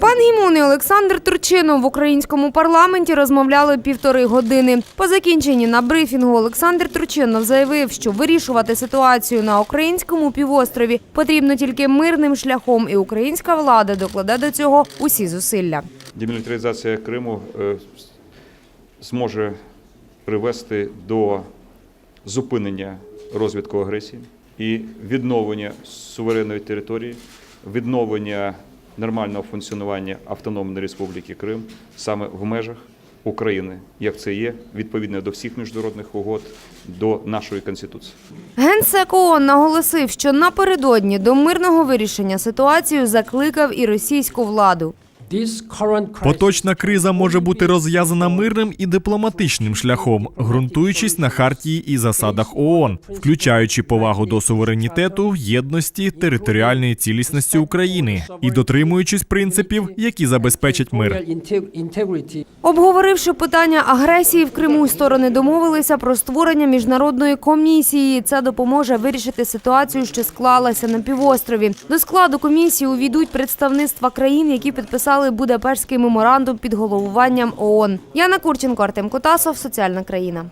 Пан Гімон і Олександр Турчинов в українському парламенті розмовляли півтори години. По закінченні на брифінгу Олександр Турчинов заявив, що вирішувати ситуацію на українському півострові потрібно тільки мирним шляхом, і українська влада докладе до цього усі зусилля. Демілітаризація Криму е, зможе привести до зупинення розвитку агресії і відновлення суверенної території, відновлення нормального функціонування Автономної Республіки Крим саме в межах України, як це є відповідно до всіх міжнародних угод, до нашої конституції. Генсек ООН наголосив, що напередодні до мирного вирішення ситуацію закликав і російську владу. Поточна криза може бути розв'язана мирним і дипломатичним шляхом, ґрунтуючись на хартії і засадах ООН, включаючи повагу до суверенітету, єдності, територіальної цілісності України і дотримуючись принципів, які забезпечать мир. Обговоривши питання агресії в Криму, сторони домовилися про створення міжнародної комісії. Це допоможе вирішити ситуацію, що склалася на півострові. До складу комісії увійдуть представництва країн, які підписали Будапештський меморандум під головуванням ООН. Яна Курченко, Артем Котасов, Соціальна країна.